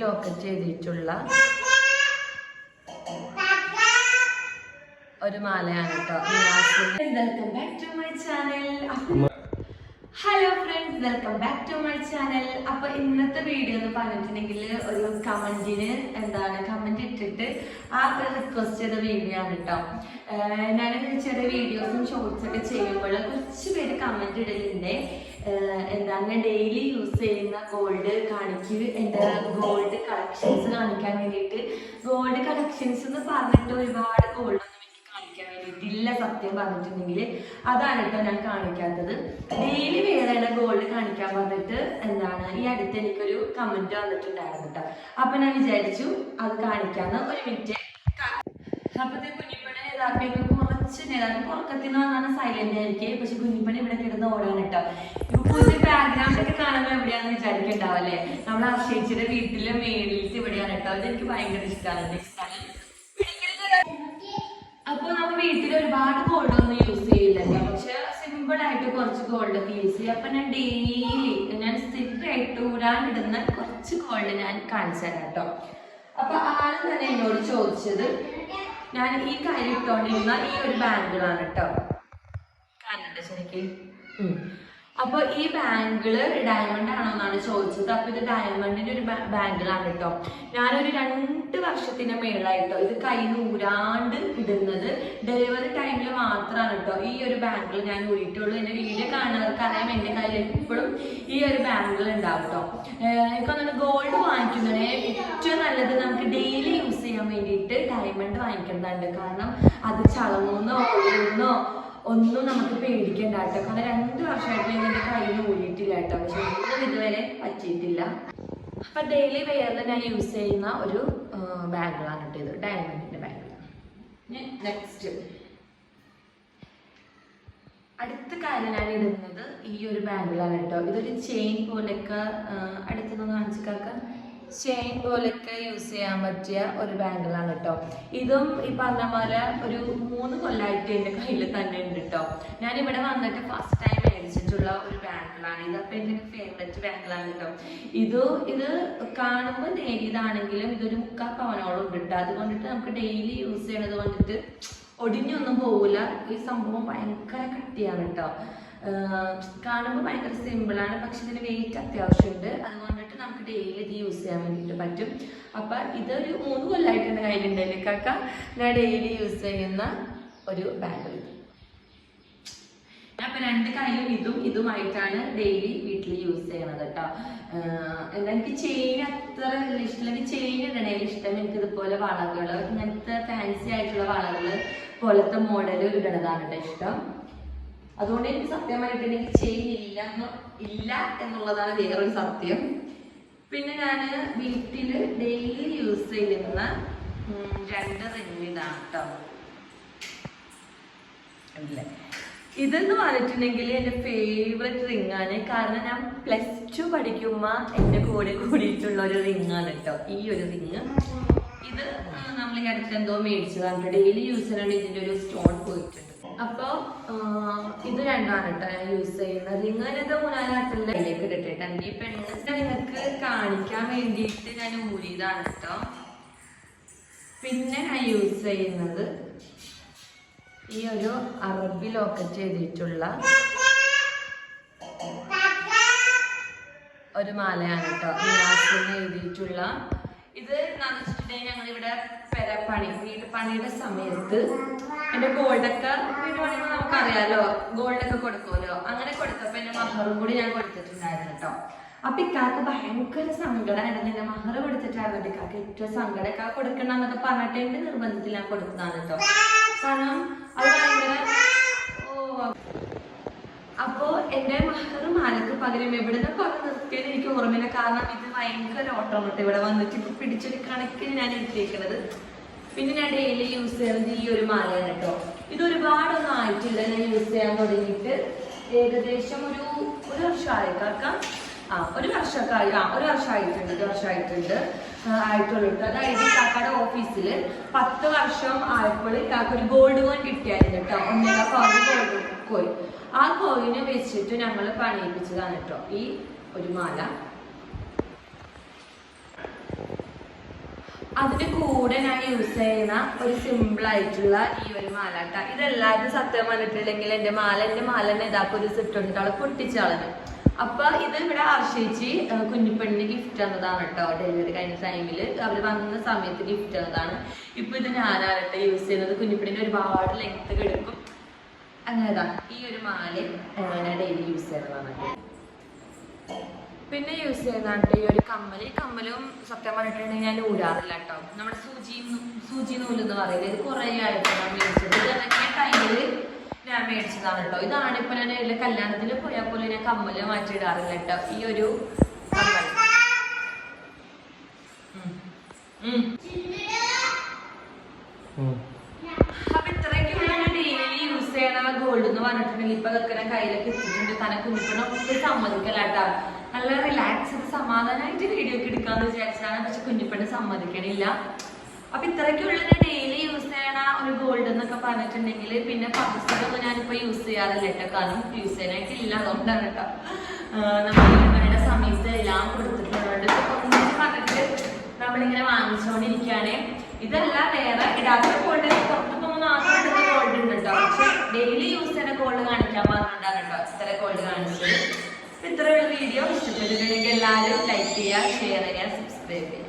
Locket ചെയ്തിട്ടുള്ള ഒരു മാലയാണ് കേട്ടോ. Welcome back to my channel hello friends welcome back to my channel അപ്പൊ ഇന്നത്തെ വീഡിയോ എന്ന് പറഞ്ഞിട്ടുണ്ടെങ്കിൽ ഒരു കമന്റിന് എന്താണ് കമന്റ് ഇട്ടിട്ട് ആ റിക്വസ്റ്റ് ചെയ്ത വീഡിയോ ആണ് കേട്ടോ. ഞാൻ ചെറിയ വീഡിയോസും ഷോർട്സ് ഒക്കെ ചെയ്യുമ്പോൾ കുറച്ച് പേര് കമന്റ് ഇടലുണ്ട്. എന്താണ് ഡെയിലി യൂസ് ചെയ്യുന്ന ഗോൾഡ് കാണിക്ക്. എന്റെ ഗോൾഡ് കളക്ഷൻസ് കാണിക്കാൻ വേണ്ടിയിട്ട്. ഗോൾഡ് കളക്ഷൻസ് എന്ന് പറഞ്ഞിട്ട് ഒരുപാട് ഗോൾഡ് ഒന്നും എനിക്ക് കാണിക്കാൻ വേണ്ടിയിട്ടില്ല സത്യം പറഞ്ഞിട്ടുണ്ടെങ്കിൽ. അതാണ് കേട്ടോ ഞാൻ കാണിക്കാത്തത്. ഡെയിലി വേറെ ഗോൾഡ് കാണിക്കാൻ പറഞ്ഞിട്ട് എന്താണ് ഈ അടുത്ത് എനിക്കൊരു കമന്റ് വന്നിട്ടുണ്ടായിരുന്നു കേട്ടോ അപ്പൊ ഞാൻ വിചാരിച്ചു അത് കാണിക്കാന്ന്. ഒരു മിനിറ്റ് അപ്പത്തെ കുഞ്ഞിപ്പണി നേതാക്കൾക്ക് കുറച്ച് നേരം ഉറക്കത്തിൽ നിന്ന് വന്നാണ് സൈലന്റ് ആയിരിക്കും. പക്ഷെ കുഞ്ഞിപ്പണി ഇവിടെ കിടന്ന് ഓടാൻ കേട്ടോ. പുതിയ ബാക്ക്ഗ്രൗണ്ട് ഒക്കെ കാണുമ്പോൾ എവിടെയാന്ന് വിചാരിക്കണ്ടാവല്ലേ? നമ്മൾ ആശ്രയിച്ചിട്ട് വീട്ടിലെ മേളിലത്തെ ഇവിടെയാണ് കേട്ടോ. അത് എനിക്ക് ഭയങ്കര ഇഷ്ടമാണ് അപ്പൊ നമ്മൾ വീട്ടിൽ ഒരുപാട് ഗോൾഡ് ഒന്നും യൂസ് ചെയ്യില്ല പക്ഷെ സിമ്പിൾ ആയിട്ട് കുറച്ച് ഗോൾഡ് ഒക്കെ യൂസ് ചെയ്യും. അപ്പൊ ഞാൻ ഡെയിലി ഞാൻ സ്ഥിരമായിട്ട് ഊരാനിടുന്ന കുറച്ച് ഗോൾഡ് ഞാൻ കാണിച്ചു തരാം കേട്ടോ. അപ്പൊ ആരും തന്നെ എന്നോട് ചോദിച്ചത് ഞാൻ ഈ കാര്യം ഇട്ടോണ്ടിരുന്ന ഈ ഒരു ബാങ്കിളാണ് കേട്ടോ കാണണ്ട ശരിക്കും. അപ്പോൾ അപ്പൊ ഈ ബാങ്കിൾ ഡയമണ്ട് ആണോ എന്നാണ് ചോദിച്ചത്. അപ്പൊ ഇത് ഡയമണ്ടിന്റെ ഒരു ബാങ്കിളാണ് കേട്ടോ ഞാനൊരു രണ്ട് വർഷത്തിന് മേളായിട്ടോ ഇത് കൈ നൂരാണ്ട് ഊരാണ്ട് ഇടുന്നത് ഡെലിവറി ടൈമിൽ മാത്രമാണ് കേട്ടോ ഈ ഒരു ബാങ്കിൾ ഞാൻ ഊരിയിട്ടുള്ളൂ. എന്റെ വീഡിയോ കാണുന്നവർക്ക് അറിയാം. എന്റെ കയ്യിൽ എപ്പോഴും ഈ ഒരു ബാങ്കിൾ ഉണ്ടാവും കേട്ടോ നമ്മൾ ഗോൾഡ് വാങ്ങിക്കുന്നതിന് ഏറ്റവും നല്ലത് നമുക്ക് ഡെയിലി യൂസ് ചെയ്യാൻ വേണ്ടിയിട്ട് ഡയമണ്ട് വാങ്ങിക്കുന്നതുണ്ട് കാരണം അത് ചളങ്ങുന്നോ ഒഴുകുന്നോ ഒന്നും നമുക്ക് പേടിക്കണ്ട കേട്ടോ കാരണം രണ്ട് വർഷമായിട്ട് ഞാൻ എന്റെ കയ്യിൽ ഊരിയിട്ടില്ല കേട്ടോ പക്ഷെ ഒന്നും ഇതുവരെ പറ്റിയിട്ടില്ല. അപ്പൊ ഡെയിലി വെയറിൽ ഞാൻ യൂസ് ചെയ്യുന്ന ഒരു ബാഗുകളാണ് കേട്ടോ ഇത്. ഡയമണ്ടിന്റെ ബാഗ് നെക്സ്റ്റ് അടുത്ത കാര്യം ഞാൻ ഇടുന്നത് ഈ ഒരു ബാഗിലാണ് കേട്ടോ. ഇതൊരു ചെയിൻ പോലെയൊക്കെ അടുത്തുനിന്ന് കാണിച്ചു കാക്ക. ചെയിൻ പോലെയൊക്കെ യൂസ് ചെയ്യാൻ പറ്റിയ ഒരു ബാങ്കിളാണ് കേട്ടോ ഇതും ഈ പറഞ്ഞ പോലെ ഒരു മൂന്ന് കൊല്ലമായിട്ട് എന്റെ കയ്യിൽ തന്നെ ഉണ്ട് കേട്ടോ ഞാൻ ഇവിടെ വന്നിട്ട് ഫസ്റ്റ് ടൈം മേടിച്ചിട്ടുള്ള ഒരു ബാങ്കിളാണ് ഇത് അപ്പം എന്റെ ഫേവറേറ്റ് ബാങ്കിളാണ് കേട്ടോ ഇത് ഇത് കാണുമ്പോൾ നേരിയതാണെങ്കിലും ഇതൊരു മുക്കാൽ പവനോളം ഉണ്ട് കേട്ടോ അതുകൊണ്ടിട്ട് നമുക്ക് ഡെയിലി യൂസ് ചെയ്യണത് കൊണ്ടിട്ട് ഒടിഞ്ഞൊന്നും പോവില്ല ഈ സംഭവം ഭയങ്കര കട്ടിയാണ് കേട്ടോ കാണുമ്പോൾ ഭയങ്കര സിമ്പിളാണ് പക്ഷെ ഇതിന് വെയിറ്റ് അത്യാവശ്യമുണ്ട്. അതുകൊണ്ടിട്ട് നമുക്ക് ഡെയിലി ഇത് യൂസ് ചെയ്യാൻ വേണ്ടിയിട്ട് പറ്റും. അപ്പം ഇതൊരു മൂന്ന് കൊല്ലമായിട്ട് എന്റെ കയ്യിലുണ്ടല്ലേ കാക്ക ഞാൻ ഡെയിലി യൂസ് ചെയ്യുന്ന ഒരു ബാഗ് ഇപ്പം രണ്ട് കയ്യിലും ഇതും ഇതുമായിട്ടാണ് ഡെയിലി വീട്ടിൽ യൂസ് ചെയ്യണത് കേട്ടോ എന്താ എനിക്ക് ചെയിൻ അത്ര ഇഷ്ടമില്ല. എനിക്ക് ചെയിൻ ഇടണേൽ ഇഷ്ടം. എനിക്ക് ഇതുപോലെ വളകൾ ഇങ്ങനത്തെ ഫാൻസി ആയിട്ടുള്ള വളകൾ പോലത്തെ മോഡൽ ഇടണതാണ് കേട്ടോ ഇഷ്ടം. അതുകൊണ്ട് എനിക്ക് സത്യമായിട്ട് എനിക്ക് ചെയിൻ ഇല്ല എന്ന് ഇല്ല എന്നുള്ളതാണ് വേറൊരു സത്യം. പിന്നെ ഞാൻ വീട്ടിൽ ഡെയിലി യൂസ് ചെയ്യുന്ന രണ്ട് റിങ് ഇതാണ് കേട്ടോ ഇതെന്ന് പറഞ്ഞിട്ടുണ്ടെങ്കിൽ എന്റെ ഫേവററ്റ് റിങ് ആണ്. കാരണം ഞാൻ പ്ലസ് ടു പഠിക്കുമ്പോൾ എന്റെ കൂടെ കൂടിയിട്ടുള്ള ഒരു റിങ് ആണ് കേട്ടോ ഈ ഒരു റിങ് ഇത് നമ്മൾ ഈ അടുത്ത് എന്തോ മേടിച്ചതാണ് ഡെയിലി യൂസ് ചെയ്യാൻ ഇതിന്റെ ഒരു സ്റ്റോൺ പോയിട്ടുണ്ട്. അപ്പോൾ ഇത് രണ്ടാണ് കേട്ടോ ഞാൻ യൂസ് ചെയ്യുന്നത്. റിംഗ് അതിനകത്ത് മൂന്നാലാട്ടിലേക്ക് ഇട്ടിട്ടുണ്ട് ഈ പെണ്ണ് നിങ്ങൾക്ക് കാണിക്കാൻ വേണ്ടിയിട്ട് ഞാൻ ഊരിയതാണ് കേട്ടോ പിന്നെ ഞാൻ യൂസ് ചെയ്യുന്നത് ഈ ഒരു അറബി ലോക്കറ്റ് ചെയ്തിട്ടുള്ള ഒരു മാലയാണ് കേട്ടോ എഴുതിയിട്ടുള്ള. ഇത് എന്താണെന്ന് വെച്ചിട്ടുണ്ടെങ്കിൽ ഞങ്ങൾ ഇവിടെ പണി വീട് പണിയുടെ സമയത്ത് എന്റെ ഗോൾഡൊക്കെ വീട്ടുപണി പണിയുമ്പോൾ നമുക്കറിയാലോ. ഗോൾഡൊക്കെ കൊടുക്കുമല്ലോ. അങ്ങനെ കൊടുത്തപ്പോ എന്റെ മഹറും കൂടി ഞാൻ കൊടുത്തിട്ടുണ്ടായിരുന്നു കേട്ടോ. അപ്പൊ ഇക്കാക്ക് ഭയങ്കര സങ്കടമായിരുന്നു എന്റെ മഹർ കൊടുത്തിട്ടായിരുന്നു ഇക്കാക്ക് ഏറ്റവും സങ്കടം. ഇക്കാക്ക് കൊടുക്കണം എന്നൊക്കെ പറഞ്ഞിട്ട് എന്റെ നിർബന്ധത്തിൽ ഞാൻ കൊടുത്തതാണ് കേട്ടോ. കാരണം അത് ഭയങ്കര ഓ. അപ്പോ എന്റെ മഹർ മാലക്ക് പകരം എവിടുന്ന് കുറെ നിർത്തിയത് എനിക്ക് ഓർമ്മയില്ല. കാരണം ഇത് ഭയങ്കര ഓട്ടോമോട്ട് ഇവിടെ വന്നിട്ട് ഇപ്പൊ പിടിച്ചൊരു കണക്കിന് ഞാൻ എടുത്തേക്കണത് പിന്നെ ഞാൻ ഡെയിലി യൂസ് ചെയ്യുന്നത് ഈ ഒരു മാലയാണ് കേട്ടോ ഇത് ഒരുപാടൊന്നും ആയിട്ടില്ല. ഞാൻ യൂസ് ചെയ്യാൻ തുടങ്ങിയിട്ട് ഏകദേശം ഒരു ഒരു വർഷമായി. കേൾക്കാം ആ ഒരു വർഷമൊക്കെ ആയി ആ ഒരു വർഷമായിട്ടുണ്ട്. ഒരു വർഷമായിട്ടുണ്ട്. ആയിട്ടുള്ളൂ അതായത് കാക്കയുടെ ഓഫീസിൽ പത്ത് വർഷം ആയപ്പോൾ കാക്ക ഒരു ഗോൾഡ് കോയിൻ കിട്ടിയായിരുന്നു കേട്ടോ ഒന്നേകാ പവൻ ഗോൾഡ് കോയിൻ ആ കോയിനെ വെച്ചിട്ട് ഞങ്ങൾ പണിയിപ്പിച്ചതാണ് കേട്ടോ ഈ ഒരു മാല. അതിന് കൂടെ ഞാൻ യൂസ് ചെയ്യുന്ന ഒരു സിമ്പിൾ ആയിട്ടുള്ള ഈ ഒരു മാല കേട്ടോ ഇതെല്ലാവരും സത്യം വന്നിട്ടില്ലെങ്കിൽ എന്റെ മാല എന്റെ മാല തന്നെ ഇതാക്കി ഒരു സിറ്റ് ഉണ്ട് ആൾ പൊട്ടിച്ചാളന് അപ്പൊ ഇത് ഇവിടെ ആശ്രയിച്ച് കുഞ്ഞിപ്പെണ്ണിന് ഗിഫ്റ്റ് തന്നതാണ് കേട്ടോ. ഡെലിവറി കഴിഞ്ഞ ടൈമിൽ അവർ വന്ന സമയത്ത് ഗിഫ്റ്റ് തന്നതാണ്. ഇപ്പൊ ഇത് ഞാനാകട്ടെ യൂസ് ചെയ്യുന്നത്? കുഞ്ഞിപ്പെണ്ണിന് ഒരുപാട് ലെങ്ത് കിടക്കും അങ്ങനെതാ ഈ ഒരു മാല ഞാൻ ഡെയിലി യൂസ് ചെയ്യുന്നതാണ്. പിന്നെ യൂസ് ചെയ്യുന്നതായിട്ട് ഈ ഒരു കമ്മൽ ഈ കമ്മലും സത്യം പറഞ്ഞിട്ടുണ്ടെങ്കിൽ ഞാൻ ഊരാറില്ല കേട്ടോ നമ്മുടെ സൂചി സൂചി നൂൽ എന്ന് പറയുന്നത് ഇത് കുറേ ആയിട്ട് ഞാൻ മേടിച്ചത്. ഇത് ഇറങ്ങിയ ടൈമിൽ ഞാൻ മേടിച്ചതാണ് കേട്ടോ. ഇതാണ് ഇപ്പൊ ഞാൻ എല്ലാ കല്യാണത്തിൽ പോയാൽ പോലും ഞാൻ കമ്മൽ മാറ്റിയിടാറില്ല കേട്ടോ ഈ ഒരു കമ്മൽ. അതൊക്കെ ഞാൻ കയ്യിലൊക്കെ എത്തിയിട്ടുണ്ട് തന്നെ കുഞ്ഞിപ്പണ ഒക്കെ സമ്മതിക്കലാട്ടാ നല്ല റിലാക്സ് ചെയ്ത് സമാധാനമായിട്ട് വീഡിയോ ഒക്കെ എടുക്കാന്ന് വിചാരിച്ചാണ്. പക്ഷെ കുഞ്ഞിപ്പണ് സമ്മതിക്കണില്ല. അപ്പൊ ഇത്രയ്ക്കുള്ള ഞാൻ ഡെയിലി യൂസ് ചെയ്യണ ഒരു ഗോൾഡ് എന്നൊക്കെ പറഞ്ഞിട്ടുണ്ടെങ്കിൽ പിന്നെ പർച്ചൊന്നും ഞാനിപ്പോ യൂസ് ചെയ്യാറില്ല കേട്ടോ കാരണം യൂസ് ചെയ്യാനായിട്ട് ഇല്ല അതുകൊണ്ടാണ് കേട്ടോ നമ്മളുടെ സമയത്ത് എല്ലാം കൊടുത്തിട്ടുണ്ട് പറഞ്ഞിട്ട് നമ്മളിങ്ങനെ വാങ്ങിച്ചുകൊണ്ടിരിക്കുകയാണ് ഇതല്ല വേറെ ഇടാത്ത ഗോൾഡ് പുറത്ത് പോകുമ്പോൾ മാത്രം ഇടുന്ന ഗോൾഡ് ഉണ്ട് കേട്ടോ പക്ഷെ ഡെയിലി യൂസ് ചെയ്യുന്ന ഗോൾഡ് കാണിക്കാൻ പറഞ്ഞിട്ടാണ് കേട്ടോ. ഇത്ര ഗോൾഡ് കാണിച്ചത് ഇത്രയുള്ള വീഡിയോ ഇഷ്ടപ്പെട്ടിട്ടുണ്ടെങ്കിൽ എല്ലാവരും ലൈക്ക് ചെയ്യുക ഷെയർ ചെയ്യുക സബ്സ്ക്രൈബ് ചെയ്യുക.